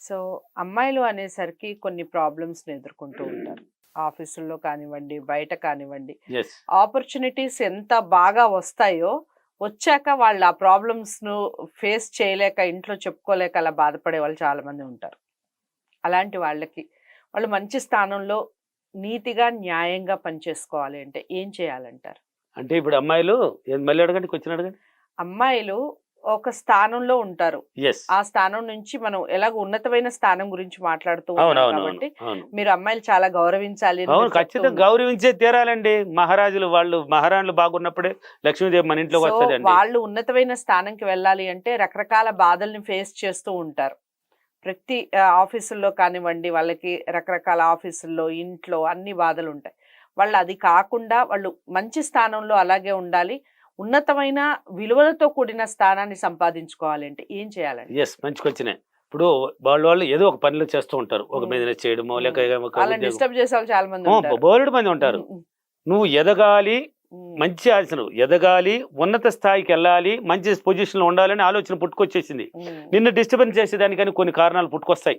So అమ్మాయిలు అనేసరికి కొన్ని ప్రాబ్లమ్స్ ఎదుర్కొంటూ ఉంటారు. ఆఫీసుల్లో కానివ్వండి బయట కానివ్వండి. ఆపర్చునిటీస్ ఎంత బాగా వస్తాయో వచ్చాక వాళ్ళు ఆ ప్రాబ్లమ్స్ను ఫేస్ చేయలేక ఇంట్లో చెప్పుకోలేక అలా బాధపడే వాళ్ళు చాలా మంది ఉంటారు. అలాంటి వాళ్ళకి వాళ్ళు మంచి స్థానంలో నీతిగా న్యాయంగా పనిచేసుకోవాలి అంటే ఏం చేయాలంటారు? అంటే ఇప్పుడు అమ్మాయిలు మళ్ళీ అడగండి. అమ్మాయిలు ఒక స్థానంలో ఉంటారు. ఆ స్థానం నుంచి మనం ఎలాగ ఉన్నతమైన స్థానం గురించి మాట్లాడుతూ కాబట్టి మీరు అమ్మాయిలు చాలా గౌరవించాలి ఖచ్చితంగా. గౌరవించే తీరాలండి. మహారాజులు వాళ్ళు మహారాణులు బాగున్నప్పుడే లక్ష్మీదేవి మన వస్తుందండి. వాళ్ళు ఉన్నతమైన స్థానంకి వెళ్ళాలి అంటే రకరకాల బాధల్ని ఫేస్ చేస్తూ ఉంటారు. ప్రతి ఆఫీసుల్లో కానివ్వండి వాళ్ళకి రకరకాల ఆఫీసుల్లో ఇంట్లో అన్ని బాధలు ఉంటాయి వాళ్ళు అది కాకుండా వాళ్ళు మంచి స్థానంలో అలాగే ఉండాలి. ఉన్నతమైన విలువలతో కూడిన స్థానాన్ని సంపాదించుకోవాలి అంటే ఏం చేయాలండి? ఎస్ మంచి క్వశ్చనే ఇప్పుడు వాళ్ళు వాళ్ళు ఏదో ఒక పనులు చేస్తూ ఉంటారు. ఒక. బిజినెస్ చేయడమో లేక. డిస్టర్బ్ చేసే వాళ్ళు చాలా మంది ఉంటారు. బోలెడు మంది ఉంటారు. ఉమ్, నువ్వు ఎదగాలి మంచి ఆలోచన ఎదగాలి ఉన్నత స్థాయికి వెళ్ళాలి మంచి పొజిషన్లో ఉండాలని ఆలోచన పుట్టుకొచ్చేసింది. నిన్ను డిస్టర్బెన్స్ చేసేదానికని కొన్ని కారణాలు పుట్టుకొస్తాయి.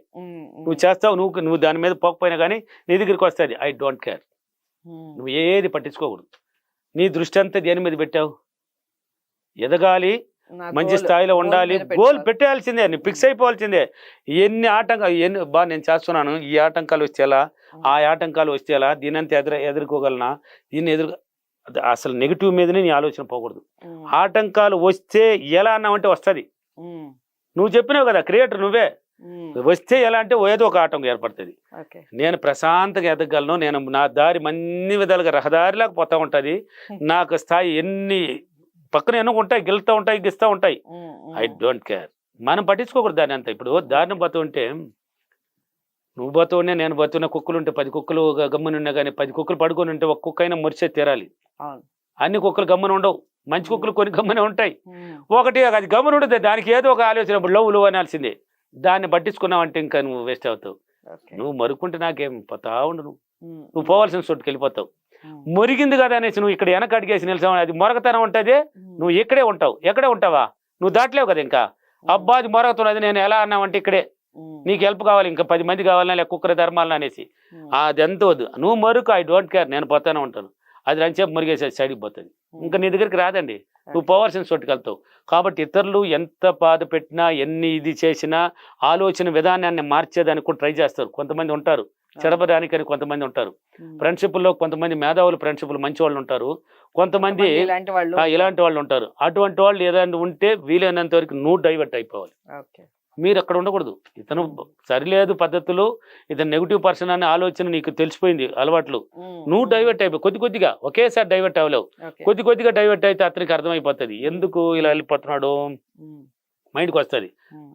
నువ్వు చేస్తావు నువ్వు నువ్వు దాని మీద పోకపోయినా కానీ నీ దగ్గరికి వస్తుంది. ఐ డోంట్ కేర్ నువ్వు ఏది పట్టించుకోకూడదు. నీ దృష్టి అంతా దేని మీద పెట్టావు? ఎదగాలి మంచి స్థాయిలో ఉండాలి. గోల్. పెట్టేయాల్సిందే నువ్వు ఫిక్స్ అయిపోవాల్సిందే. ఎన్ని ఆటంకాలు ఎన్ని బా నేను చేస్తున్నాను ఈ ఆటంకాలు వచ్చేలా ఆ ఆటంకాలు వచ్చేలా దీనంతా ఎదురు ఎదుర్కోగలనా? దీన్ని ఎదురు అసలు నెగిటివ్ మీదనే నీ ఆలోచన పోకూడదు. ఆటంకాలు వస్తే ఎలా అన్నావంటే వస్తుంది. నువ్వు చెప్పినావు కదా క్రియేటర్ నువ్వే. వస్తే ఎలా అంటే ఏదో ఒక ఆటంకం ఏర్పడుతుంది. నేను ప్రశాంతంగా ఎదగలను నేను నా దారి అన్ని విధాలుగా రహదారిలాగా పోతా ఉంటుంది. నాకు స్థాయి ఎన్ని పక్కన ఎన్నో ఉంటాయి గెలుస్తూ ఉంటాయి గిస్తూ ఉంటాయి. ఐ డోంట్ కేర్ మనం పట్టించుకోకూడదు దాని అంత. ఇప్పుడు దారిని బతు ఉంటే నువ్వు బతువునే నేను బతున్న కుక్కలు ఉంటే పది కుక్కలు గమ్మున ఉన్నా కానీ పది కుక్కలు పడుకొని ఉంటే ఒక కుక్క అయినా మురిసే తీరాలి. అన్ని కుక్కలు గమ్మున ఉండవు. మంచి కుక్కలు కొన్ని గమ్మునే ఉంటాయి. ఒకటి అది గమ్మున ఉండదు దానికి ఏదో ఒక ఆలోచన లవ్ లవ్ అనాల్సిందే. దాన్ని పట్టించుకున్నావంటే ఇంకా నువ్వు వేస్ట్ అవుతావు. నువ్వు మరుకుంటే నాకేం పోతా ఉండు నువ్వు. నువ్వు పోవాల్సిన చోటుకి వెళ్ళిపోతావు. మురిగింది కదా అనేసి నువ్వు ఇక్కడ వెనక అడిగేసి నిలిచావు అది మొరగతనం ఉంటుంది నువ్వు ఇక్కడే ఉంటావు. ఎక్కడే ఉంటావా? నువ్వు దాటలేవు కదా ఇంకా. అబ్బా అది మొరగతున్నది నేను ఎలా అన్నావంటే ఇక్కడే. నీకు హెల్ప్ కావాలి ఇంకా పది మంది కావాలన్నా లేక కుక్కర ధర్మాలన్నా అనేసి. అది ఎంత వద్దు. నువ్వు మరుకు ఐ డోంట్ కేర్ నేను పోతానే ఉంటాను. అది రంచేపు మురిగేసేది సైడ్కి పోతుంది. ఇంకా నీ దగ్గరికి రాదండి. నువ్వు పోవాల్సిన చోటుకి వెళ్తావు కాబట్టి ఇతరులు ఎంత బాధ పెట్టినా ఎన్ని ఇది చేసినా ఆలోచన విధానాన్ని మార్చేదానికి కూడా ట్రై చేస్తారు. కొంతమంది ఉంటారు. చెడపడానికని కొంతమంది ఉంటారు. ఉమ్, ఫ్రెండ్షిప్లో కొంతమంది మేధావులు ఫ్రెండ్షిప్లు మంచి వాళ్ళు ఉంటారు. కొంతమంది ఇలాంటి వాళ్ళు ఉంటారు. అటువంటి వాళ్ళు ఏదైనా ఉంటే వీలైనంత వరకు నువ్వు డైవర్ట్ అయిపోవాలి. మీరు అక్కడ ఉండకూడదు. ఇతను సరిలేదు పద్ధతులు ఇతను నెగిటివ్ పర్సన్ అనే ఆలోచన నీకు తెలిసిపోయింది అలవాట్లు. నువ్వు డైవర్ట్ అయిపోయి కొద్ది కొద్దిగా ఒకేసారి డైవర్ట్ అవ్వలేవు. కొద్ది కొద్దిగా డైవర్ట్ అయితే అతనికి అర్థమైపోతుంది. ఎందుకు ఇలా వెళ్ళిపోతున్నాడు? మైండ్కి వస్తుంది.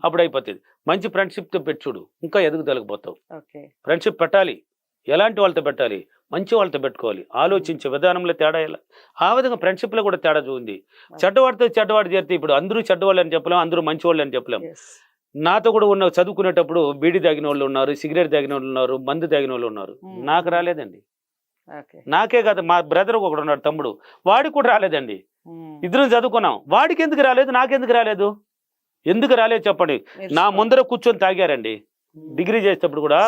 అప్పుడు అయిపోతుంది మంచి ఫ్రెండ్షిప్తో పెట్టి చూడు ఇంకా ఎదుగుదలకు పోతావు ఓకే. ఫ్రెండ్షిప్ పెట్టాలి. ఎలాంటి వాళ్ళతో పెట్టాలి? మంచి వాళ్ళతో పెట్టుకోవాలి. ఆలోచించే విధానంలో తేడా ఎలా? ఆ విధంగా ఫ్రెండ్షిప్లో కూడా తేడా ఉంది. చెడ్డవాడితో చెడ్డవాడు చేరితే ఇప్పుడు అందరూ చెడ్డవాళ్ళు అని చెప్పలేం అందరూ మంచి వాళ్ళు అని చెప్పలేం. నాతో కూడా ఉన్న చదువుకునేటప్పుడు బీడీ తాగిన వాళ్ళు ఉన్నారు సిగరెట్ తాగిన వాళ్ళు ఉన్నారు మందు తాగిన వాళ్ళు ఉన్నారు. నాకు రాలేదండి. నాకే కాదు మా బ్రదర్ ఒకడు ఉన్నాడు తమ్ముడు. వాడికి కూడా రాలేదండి. ఇద్దరం చదువుకున్నాం. వాడికి ఎందుకు రాలేదు? నాకెందుకు రాలేదు? ఎందుకు రాలేదు చెప్పండి? నా ముందర కూర్చొని తాగారండి. ఉమ్, డిగ్రీ చేసేటప్పుడు కూడా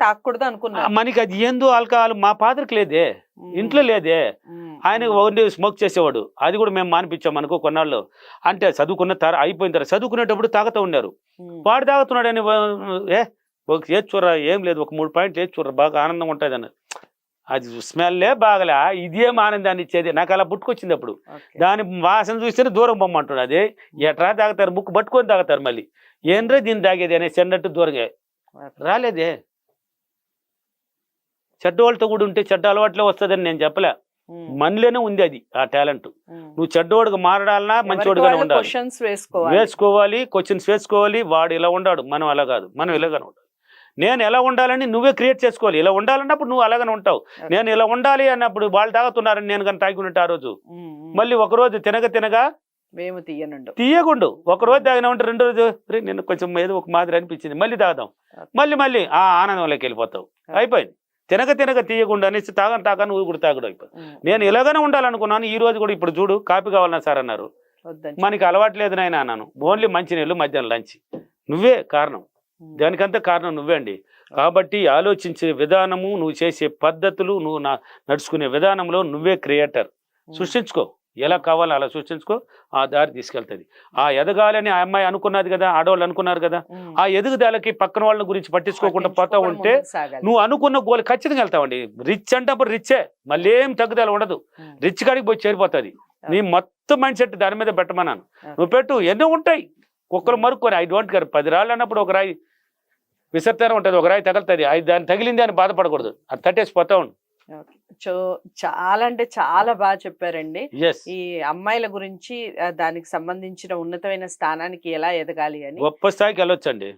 తాకూడదు ఆ, అనుకున్నారు మనకి అది ఏందో ఆల్కహాల్ మా ఫాదర్కి లేదే. ఉమ్, ఇంట్లో లేదే. ఉమ్, ఆయన ఓన్లీ స్మోక్ చేసేవాడు. అది కూడా మేము మానిపించాం అనుకో కొన్నాళ్ళు. అంటే చదువుకున్న తర అయిపోయిన తర్వాత చదువుకునేటప్పుడు తాగుతూ ఉన్నారు. వాడు తాగుతున్నాడని వా- ఏ? ఒక చూడరా? ఏం లేదు. ఒక మూడు పాయింట్లు చూడరా? బాగా ఆనందంగా ఉంటుంది అన్న అది స్మెల్లే బాగలే. ఇదేం ఆనందాన్ని ఇచ్చేది. నాకు అలా పుట్టుకొచ్చింది అప్పుడు. దాని వాసన చూస్తేనే దూరం పొమ్మంటున్నాడు. అదే ఎట్రా తాగుతారు? ముక్కు పట్టుకొని తాగుతారు మళ్ళీ. ఏంద్రే దీన్ని తాగేది అనేసి అన్నట్టు దూరంగా. రాలేదే. చెడ్డ వాళ్ళతో కూడా ఉంటే చెడ్డ అలవాట్లే వస్తుందని నేను చెప్పలే. ఉమ్, మనలోనే ఉంది అది ఆ టాలెంట్. ఉమ్. నువ్వు చెడ్డోడుగా మారడాలన్నా వాళ్ళు ఉండాలి. వేసుకోవాలి. క్వశ్చన్స్ వేసుకోవాలి. వాడు ఇలా ఉండాడు. మనం అలా కాదు. మనం ఇలాగనే ఉండాలి. నేను ఎలా ఉండాలని నువ్వే క్రియేట్ చేసుకోవాలి. ఇలా ఉండాలన్నప్పుడు నువ్వు అలాగనే ఉంటావు. నేను ఇలా ఉండాలి అన్నప్పుడు వాళ్ళు తాగుతున్నారని నేను కానీ తాగి ఉంటే ఆ రోజు. మళ్ళీ ఒకరోజు తినగ తినగా వేము తీయనుండు తీయకుండు. ఒక రోజు తాగినా ఉంటే రెండో రోజు "రే, నిన్న కొంచెం ఏదో ఒక మాదిరి అనిపించింది. మళ్ళీ తాగుదాం. మళ్ళీ మళ్ళీ ఆ ఆనందంలోకి వెళ్ళిపోతావు. అయిపోయింది. తినక తినక తీయకుండా అనేసి తాగని తాగా నువ్వు కూడా తాగుడు అయిపోయి ఉమ్, నేను ఇలాగనే ఉండాలనుకున్నాను. ఈ రోజు కూడా ఇప్పుడు చూడు కాపీ కావాలన్నా సార్ అన్నారు. మనకి అలవాటు లేదు నాయన అన్నాను. ఓన్లీ మంచినీళ్ళు మధ్యాహ్నం లంచ్. నువ్వే కారణం. దానికంతా కారణం నువ్వే అండి. కాబట్టి ఆలోచించే విధానము నువ్వు చేసే పద్ధతులు నువ్వు నా నడుచుకునే విధానంలో నువ్వే క్రియేటర్. సృష్టించుకో. ఎలా కావాలో అలా సృష్టించుకో. ఆ దారి తీసుకెళ్తుంది. ఆ ఎదగాలని ఆ అమ్మాయి అనుకున్నది కదా ఆడవాళ్ళు అనుకున్నారు కదా. ఆ ఎదుగుదలకి పక్కన వాళ్ళ గురించి పట్టించుకోకుండా పోతా ఉంటే. నువ్వు అనుకున్న గోల్ ఖచ్చితంగా వెళ్తావండి రిచ్ అంటే అప్పుడు రిచ్చే మళ్ళీ ఏం తగ్గుదల ఉండదు. రిచ్ కాడికి పోయి చేరిపోతుంది. నీ మొత్తం మైండ్ సెట్ దాని మీద పెట్టమన్నాను. నువ్వు పెట్టు. ఎన్నో ఉంటాయి. కుక్కలు మరుక్కొని ఐ డోంట్ కేర్ పది రాళ్ళు అన్నప్పుడు ఒక రాయి విసర్తనం ఉంటుంది ఒక రాయి తగులుతుంది. అది దాన్ని తగిలింది అని బాధపడకూడదు. అది తట్టేసి పోతా ఉండు. చాలా అంటే చాలా బాగా చెప్పారండి. ఈ అమ్మాయిల గురించి దానికి సంబంధించిన ఉన్నతమైన స్థానానికి ఎలా ఎదగాలి అని. గొప్ప స్థాయికి వెళ్ళొచ్చండి.